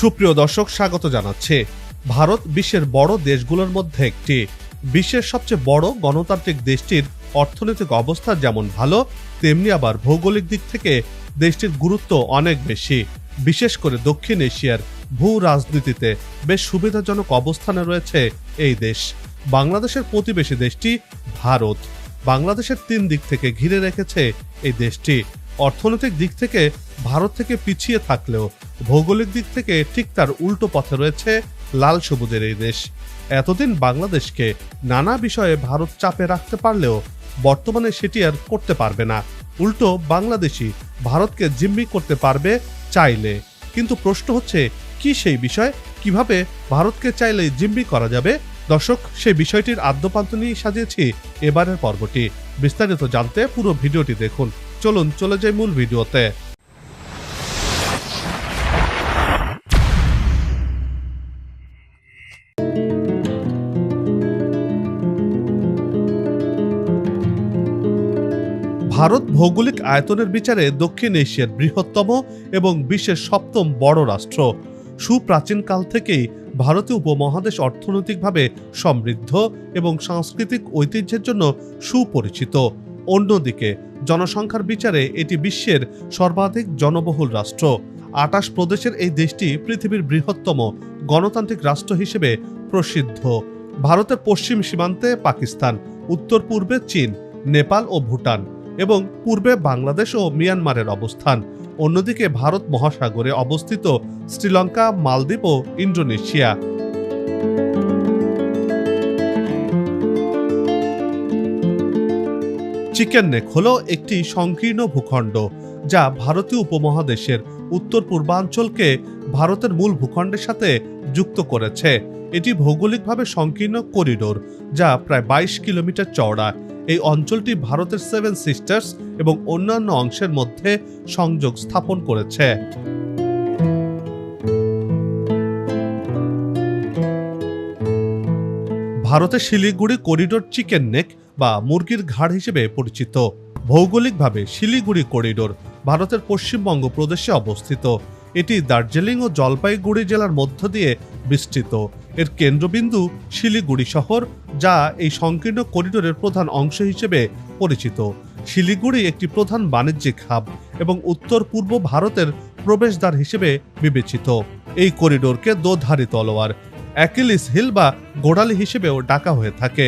সুপ্রিয় দর্শক, স্বাগত জানাচ্ছে। ভারত বিশ্বের বড় দেশগুলোর মধ্যে একটি। বিশ্বের সবচেয়ে বড় গণতান্ত্রিক দেশটির অর্থনৈতিক অবস্থা যেমন ভালো, তেমনি আবার ভৌগোলিক দিক থেকে দেশটির গুরুত্ব অনেক বেশি। বিশেষ করে দক্ষিণ এশিয়ার ভূ রাজনীতিতে বেশ সুবিধাজনক অবস্থানে রয়েছে এই দেশ। বাংলাদেশের প্রতিবেশী দেশটি ভারত। বাংলাদেশের তিন দিক থেকে ঘিরে রেখেছে এই দেশটি। অর্থনৈতিক দিক থেকে ভারত থেকে পিছিয়ে থাকলেও ভৌগোলিক দিক থেকে ঠিক তার উল্টো পথে রয়েছে লাল সবুজের এই দেশ। এতদিন বাংলাদেশকে নানা বিষয়ে ভারত চাপে রাখতে পারলেও বর্তমানে সেটি আর করতে পারবে না। উল্টো বাংলাদেশি ভারতকে জিম্মি করতে পারবে চাইলে। কিন্তু প্রশ্ন হচ্ছে, কি সেই বিষয়? কীভাবে ভারতকে চাইলে জিম্মি করা যাবে? দর্শক, সেই বিষয়টির আদ্যপান্ত নিয়ে সাজিয়েছি এবারের পর্বটি। বিস্তারিত জানতে পুরো ভিডিওটি দেখুন। চলুন চলে যাই মূল ভিডিওতে। ভারত ভৌগোলিক আয়তনের বিচারে দক্ষিণ এশিয়ার বৃহত্তম এবং বিশ্বের সপ্তম বড় রাষ্ট্র। সুপ্রাচীন কাল থেকেই ভারতীয় উপমহাদেশ অর্থনৈতিকভাবে সমৃদ্ধ এবং সাংস্কৃতিক ঐতিহ্যের জন্য সুপরিচিত। অন্যদিকে, জনসংখ্যার বিচারে এটি বিশ্বের সর্বাধিক জনবহুল রাষ্ট্র। আটাশ প্রদেশের এই দেশটি পৃথিবীর বৃহত্তম গণতান্ত্রিক রাষ্ট্র হিসেবে প্রসিদ্ধ। ভারতের পশ্চিম সীমান্তে পাকিস্তান উত্তর পূর্বে চীন, নেপাল ও ভুটান এবং পূর্বে বাংলাদেশ ও মিয়ানমারের অবস্থান। অন্যদিকে, ভারত মহাসাগরে অবস্থিত শ্রীলঙ্কা, মালদ্বীপ ও ইন্দোনেশিয়া। চিকেন নেক হল একটি সংকীর্ণ ভূখণ্ড যা ভারতীয় উপমহাদেশের উত্তর পূর্বাঞ্চলকে ভারতের মূল ভূখণ্ডের সাথে যুক্ত করেছে। এটি ভৌগোলিকভাবে সংকীর্ণ করিডোর যা প্রায় বাইশ কিলোমিটার চওড়া। এই অঞ্চলটি ভারতের সেভেন সিস্টার্স এবং অন্যান্য অংশের মধ্যে সংযোগ স্থাপন করেছে। ভারতের শিলিগুড়ি করিডোর চিকেন নেক বা মুরগির ঘাড় হিসেবে পরিচিত। ভৌগোলিকভাবে শিলিগুড়ি করিডোর ভারতের পশ্চিমবঙ্গ প্রদেশে অবস্থিত। এটি দার্জিলিং ও জলপাইগুড়ি জেলার মধ্য দিয়ে বিস্তৃত। এর কেন্দ্রবিন্দু শিলিগুড়ি শহর, যা এই সংকীর্ণ করিডোরের প্রধান অংশ হিসেবে পরিচিত। শিলিগুড়ি একটি প্রধান বাণিজ্যিক হাব এবং উত্তর পূর্ব ভারতের প্রবেশদ্বার হিসেবে বিবেচিত। এই করিডোরকে দোধারি তলোয়ার অ্যাকিলিস হিল বা গোড়ালি হিসেবেও ডাকা হয়ে থাকে।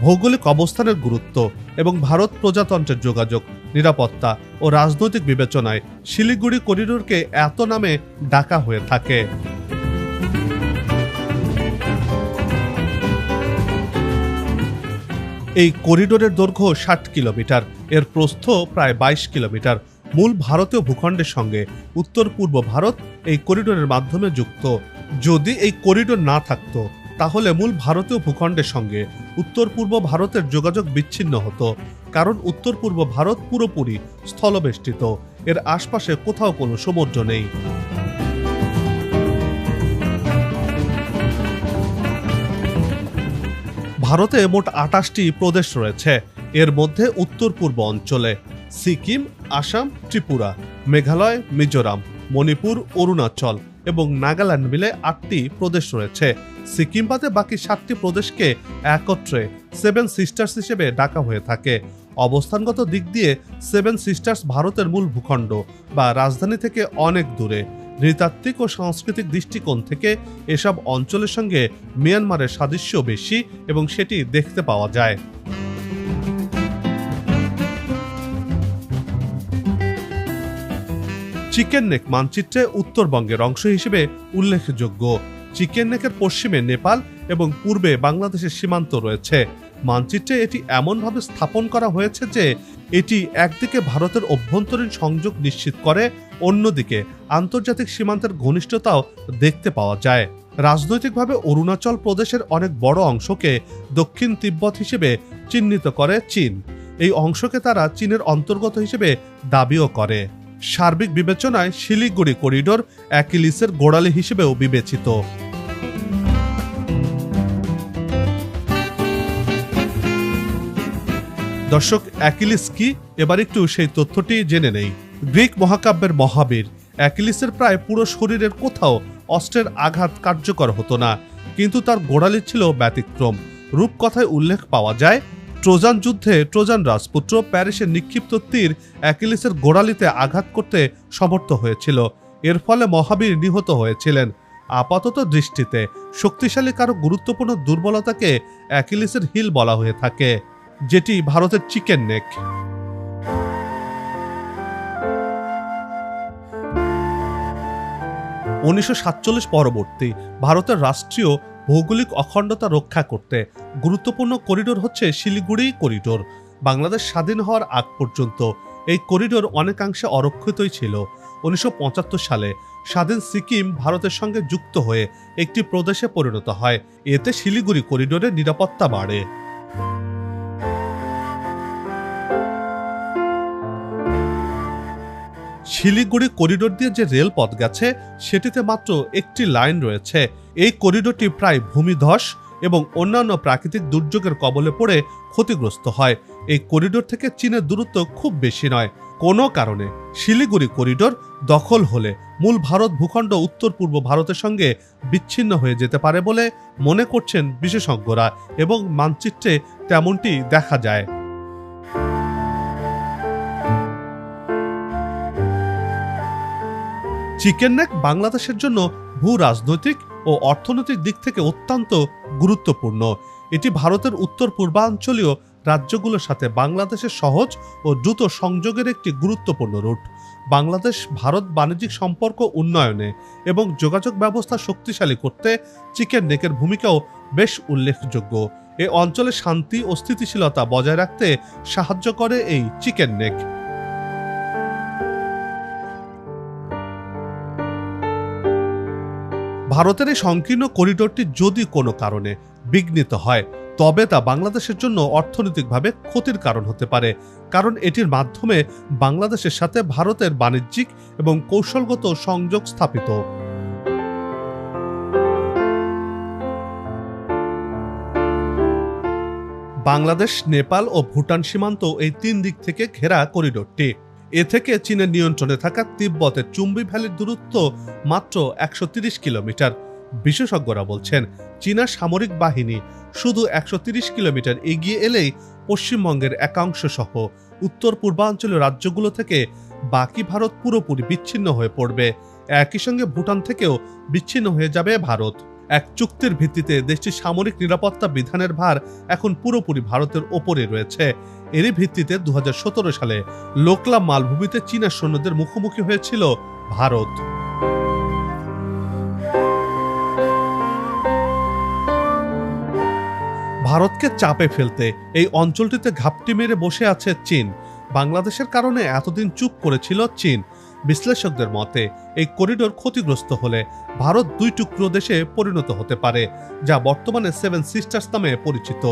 ভৌগোলিক অবস্থানের গুরুত্ব এবং ভারত প্রজাতন্ত্রের যোগাযোগ, নিরাপত্তা ও রাজনৈতিক বিবেচনায় শিলিগুড়ি করিডোরকে এত নামে ডাকা হয়ে থাকে। এই করিডোরের দৈর্ঘ্য ষাট কিলোমিটার, এর প্রস্থ প্রায় বাইশ কিলোমিটার। মূল ভারতীয় ভূখণ্ডের সঙ্গে উত্তর পূর্ব ভারত এই করিডোরের মাধ্যমে যুক্ত। যদি এই করিডোর না থাকতো, তাহলে মূল ভারতীয় ভূখণ্ডের সঙ্গে উত্তর পূর্ব ভারতের যোগাযোগ বিচ্ছিন্ন হতো, কারণ উত্তর পূর্ব ভারত পুরোপুরি স্থলবেষ্টিত। এর আশপাশে কোথাও কোনো সমুদ্র নেই। ভারতে মোট আটাশটি প্রদেশ রয়েছে। এর মধ্যে উত্তর পূর্ব অঞ্চলে সিকিম, আসাম, ত্রিপুরা, মেঘালয়, মিজোরাম, মণিপুর, অরুণাচল এবং নাগাল্যান্ড মিলে আটটি প্রদেশ রয়েছে। সিকিম বাদে বাকি সাতটি প্রদেশকে একত্রে সেভেন সিস্টার্স হিসেবে ডাকা হয়ে থাকে। অবস্থানগত দিক দিয়ে সেভেন সিস্টার্স ভারতের মূল ভূখণ্ড বা রাজধানী থেকে অনেক দূরে। নৃতাত্ত্বিক ও সাংস্কৃতিক দৃষ্টিকোণ থেকে এসব অঞ্চলের সঙ্গে মিয়ানমারের সাদৃশ্য বেশি এবং সেটি দেখতে পাওয়া যায়। চিকেন নেক মানচিত্রে উত্তরবঙ্গের অংশ হিসেবে উল্লেখযোগ্য। চিকেন নেকের পশ্চিমে নেপাল এবং পূর্বে বাংলাদেশের সীমান্ত রয়েছে। মানচিত্রে এটি এমনভাবে স্থাপন করা হয়েছে যে এটি একদিকে ভারতের অভ্যন্তরীণ সংযোগ নিশ্চিত করে, অন্যদিকে আন্তর্জাতিক সীমান্তের ঘনিষ্ঠতাও দেখতে পাওয়া যায়। রাজনৈতিকভাবে অরুণাচল প্রদেশের অনেক বড় অংশকে দক্ষিণ তিব্বত হিসেবে চিহ্নিত করে চীন। এই অংশকে তারা চীনের অন্তর্গত হিসেবে দাবিও করে। সার্বিক বিবেচনায় শিলিগুড়ি করিডোর অ্যাকিলিসের গোড়ালি হিসেবেও বিবেচিত। দর্শক, অ্যাকিলিস কি? এবার একটু সেই তথ্যটি জেনে নেই। গ্রিক মহাকাব্যের মহাবীর, অ্যাকিলিসের প্রায় পুরো শরীরের কোথাও অস্ত্রের আঘাত কার্যকর হতো না, কিন্তু তার গোড়ালি ছিল ব্যতিক্রম। রূপকথায় উল্লেখ পাওয়া যায় ট্রোজান যুদ্ধে ট্রোজান রাজপুত্র প্যারিসের নিক্ষিপ্ত তীর অ্যাকিলিসের গোড়ালিতে আঘাত করতে সমর্থ হয়েছিল। এর ফলে মহাবীর নিহত হয়েছিলেন। আপাতত দৃষ্টিতে শক্তিশালী কারও গুরুত্বপূর্ণ দুর্বলতাকে অ্যাকিলিসের হিল বলা হয়ে থাকে, যেটি ভারতের চিকেন নেক। উনিশশো সাতচল্লিশ পরবর্তী ভারতের রাষ্ট্রীয় ভৌগোলিক অখণ্ডতা রক্ষা করতে গুরুত্বপূর্ণ করিডোর হচ্ছে শিলিগুড়ি করিডোর। বাংলাদেশ স্বাধীন হওয়ার আগ পর্যন্ত এই করিডোর অনেকাংশে অরক্ষিতই ছিল। উনিশশো পঁচাত্তর সালে স্বাধীন সিকিম ভারতের সঙ্গে যুক্ত হয়ে একটি প্রদেশে পরিণত হয়। এতে শিলিগুড়ি করিডোরের নিরাপত্তা বাড়ে। শিলিগুড়ি করিডোর দিয়ে যে রেলপথ গেছে, সেটিতে মাত্র একটি লাইন রয়েছে। এই করিডোরটি প্রায় ভূমিধস এবং অন্যান্য প্রাকৃতিক দুর্যোগের কবলে পড়ে ক্ষতিগ্রস্ত হয়। এই করিডোর থেকে চীনের দূরত্ব খুব বেশি নয়। কোনো কারণে শিলিগুড়ি করিডোর দখল হলে মূল ভারত ভূখণ্ড উত্তর পূর্ব ভারতের সঙ্গে বিচ্ছিন্ন হয়ে যেতে পারে বলে মনে করছেন বিশেষজ্ঞরা এবং মানচিত্রে তেমনটি দেখা যায়। চিকেন নেক বাংলাদেশের জন্য ভূ রাজনৈতিক ও অর্থনৈতিক দিক থেকে অত্যন্ত গুরুত্বপূর্ণ। এটি ভারতের উত্তর পূর্বাঞ্চলীয় রাজ্যগুলোর সাথে বাংলাদেশের সহজ ও দ্রুত সংযোগের একটি গুরুত্বপূর্ণ রুট। বাংলাদেশ, ভারত বাণিজ্যিক সম্পর্ক উন্নয়নে এবং যোগাযোগ ব্যবস্থা শক্তিশালী করতে চিকেন নেকের ভূমিকাও বেশ উল্লেখযোগ্য। এ অঞ্চলে শান্তি ও স্থিতিশীলতা বজায় রাখতে সাহায্য করে এই চিকেন নেক। ভারতের এই সংকীর্ণ করিডোরটি যদি কোনো কারণে বিঘ্নিত হয়, তবে তা বাংলাদেশের জন্য অর্থনৈতিকভাবে ক্ষতির কারণ হতে পারে, কারণ এটির মাধ্যমে বাংলাদেশের সাথে ভারতের বাণিজ্যিক এবং কৌশলগত সংযোগ স্থাপিত। বাংলাদেশ, নেপাল ও ভুটান সীমান্ত এই তিন দিক থেকে ঘেরা করিডোরটি। এ থেকে চীনের নিয়ন্ত্রণে থাকা তিব্বতের চুম্বি ভ্যালির দূরত্ব মাত্র একশো কিলোমিটার। বিশেষজ্ঞরা বলছেন, চীনা সামরিক বাহিনী শুধু একশো কিলোমিটার এগিয়ে এলেই পশ্চিমবঙ্গের একাংশ সহ উত্তর পূর্বাঞ্চলীয় রাজ্যগুলো থেকে বাকি ভারত পুরোপুরি বিচ্ছিন্ন হয়ে পড়বে। একই সঙ্গে ভুটান থেকেও বিচ্ছিন্ন হয়ে যাবে ভারত। এক চুক্তির ভিত্তিতে দেশটির সামরিক নিরাপত্তা বিধানের ভার এখন পুরোপুরি ভারতের ওপরে রয়েছে। এরই ভিত্তিতে দু হাজার সতেরো সালে লোকলা মালভূমিতে চীনা সৈন্যদের মুখোমুখি হয়েছিল ভারত। ভারতকে চাপে ফেলতে এই অঞ্চলটিতে ঘাপটি মেরে বসে আছে চীন। বাংলাদেশের কারণে এতদিন চুপ করেছিল চীন। বিশ্লেষকদের মতে, এই করিডোর ক্ষতিগ্রস্ত হলে ভারত দুই টুকরো দেশে পরিণত হতে পারে, যা বর্তমানে সেভেন সিস্টার্স নামে পরিচিত।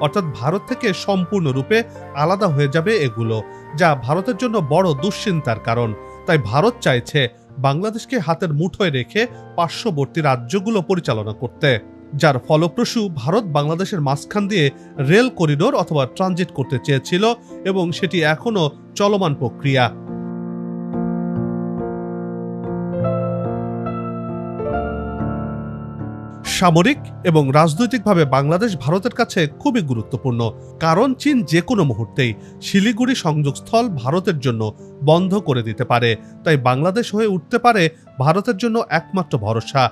অর্থাৎ ভারত থেকে সম্পূর্ণরূপে আলাদা হয়ে যাবে এগুলো, যা ভারতের জন্য বড় দুশ্চিন্তার কারণ। তাই ভারত চাইছে বাংলাদেশকে হাতের মুঠোয় রেখে পার্শ্ববর্তী রাজ্যগুলো পরিচালনা করতে, যার ফলপ্রসূ ভারত বাংলাদেশের মাঝখান দিয়ে রেল করিডোর অথবা ট্রানজিট করতে চেয়েছিল এবং সেটি এখনও চলমান প্রক্রিয়া। সামরিক এবং রাজনৈতিকভাবে বাংলাদেশ ভারতের কাছে খুবই গুরুত্বপূর্ণ, কারণ চীন যে কোনো মুহূর্তেই শিলিগুড়ি সংযোগস্থল ভারতের জন্য বন্ধ করে দিতে পারে। তাই বাংলাদেশ হয়ে উঠতে পারে ভারতের জন্য একমাত্র ভরসা।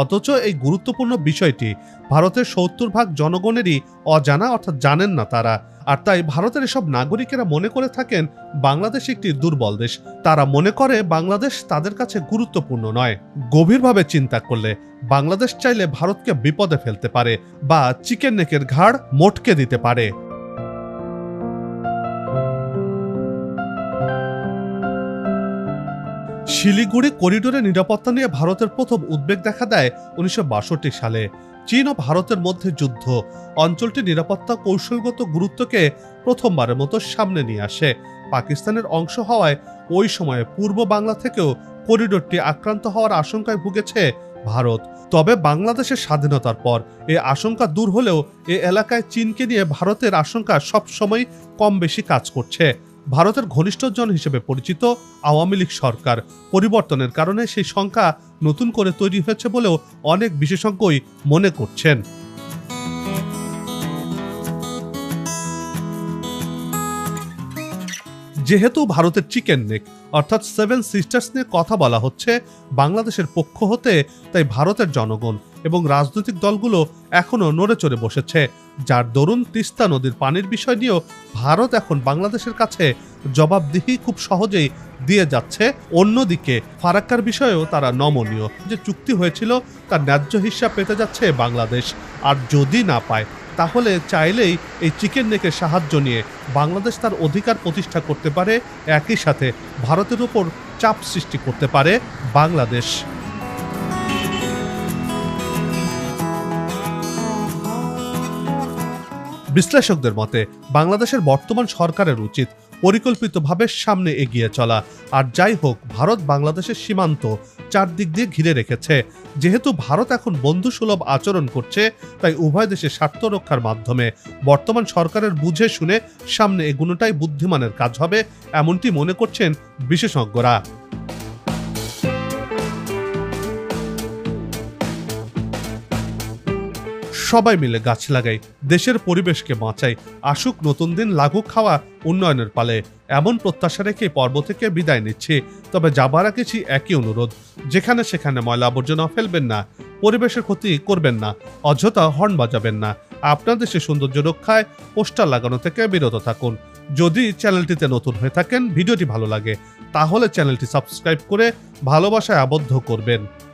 অথচ এই গুরুত্বপূর্ণ বিষয়টি ভারতের সত্তর ভাগ জনগণেরই অজানা, অর্থাৎ জানেন না তারা। আর তাই ভারতের এসব নাগরিকেরা মনে করে থাকেন বাংলাদেশ একটি দুর্বল দেশ। তারা মনে করে বাংলাদেশ তাদের কাছে গুরুত্বপূর্ণ নয়। গভীরভাবে চিন্তা করলে বাংলাদেশ চাইলে ভারতকে বিপদে ফেলতে পারে বা চিকেন নেকের ঘাড় মোটকে দিতে পারে। শিলিগুড়ি করিডোরে নিরাপত্তা নিয়ে ভারতের প্রথম উদ্বেগ দেখা দেয় উনিশশো বাষট্টি সালে। চীন ও ভারতের মধ্যে যুদ্ধ। অঞ্চলটির নিরাপত্তা কৌশলগত গুরুত্বকে প্রথমবারের মতো সামনে নিয়ে আসে। পাকিস্তানের অংশ হওয়ায় ওই সময়ে পূর্ব বাংলা থেকেও করিডোরটি আক্রান্ত হওয়ার আশঙ্কায় ভুগেছে ভারত। তবে বাংলাদেশের স্বাধীনতার পর এ আশঙ্কা দূর হলেও এ এলাকায় চীনকে নিয়ে ভারতের আশঙ্কা সবসময় কম বেশি কাজ করছে। ভারতের ঘনিষ্ঠজন হিসেবে পরিচিত আওয়ামী লীগ সরকার। পরিবর্তনের কারণে সেই সংখ্যা নতুন করে তৈরি হয়েছে বলেও অনেক বিশেষজ্ঞই মনে করছেন। যেহেতু ভারতের চিকেন নেক অর্থাৎ সেভেন সিস্টার্স নিয়ে কথা বলা হচ্ছে, বাংলাদেশের পক্ষ হতে, তাই ভারতের জনগণ এবং রাজনৈতিক দলগুলো এখনও নড়ে চড়ে বসেছে। যার দরুন তিস্তা নদীর পানির বিষয় নিয়েও ভারত এখন বাংলাদেশের কাছে জবাবদিহি খুব সহজেই দিয়ে যাচ্ছে। অন্যদিকে ফারাক্কার বিষয়েও তারা নমনীয়। যে চুক্তি হয়েছিল, তার ন্যায্য হিসাব পেতে যাচ্ছে বাংলাদেশ। আর যদি না পায় তাহলে চাইলেই এই চিকেন নেকের সাহায্য নিয়ে বাংলাদেশ তার অধিকার প্রতিষ্ঠা করতে পারে, একই সাথে ভারতের উপর চাপ সৃষ্টি করতে পারে বাংলাদেশ। বিশ্লেষকদের মতে, বাংলাদেশের বর্তমান সরকারের উচিত পরিকল্পিতভাবে সামনে এগিয়ে চলা। আর যাই হোক, ভারত বাংলাদেশের সীমান্ত চারদিক দিয়ে ঘিরে রেখেছে। যেহেতু ভারত এখন বন্ধুসুলভ আচরণ করছে, তাই উভয় দেশের স্বার্থ রক্ষার মাধ্যমে বর্তমান সরকারের বুঝে শুনে সামনে এগুনোটাই বুদ্ধিমানের কাজ হবে, এমনটি মনে করছেন বিশেষজ্ঞরা। সবাই মিলে গাছ লাগাই, দেশের পরিবেশকে বাঁচাই, আসুক নতুন দিন লাগুক খাওয়া উন্নয়নের পালে। এমন প্রত্যাশা রেখে পর্ব থেকে বিদায় নিচ্ছি। তবে যাবার আগেছি একই অনুরোধ, যেখানে সেখানে ময়লা আবর্জনা ফেলবেন না, পরিবেশের ক্ষতি করবেন না, অযথা হর্ন বাজাবেন না। আপনার দেশের সৌন্দর্য রক্ষায় পোস্টার লাগানো থেকে বিরত থাকুন। যদি চ্যানেলটিতে নতুন হয়ে থাকেন, ভিডিওটি ভালো লাগে, তাহলে চ্যানেলটি সাবস্ক্রাইব করে ভালোবাসায় আবদ্ধ করবেন।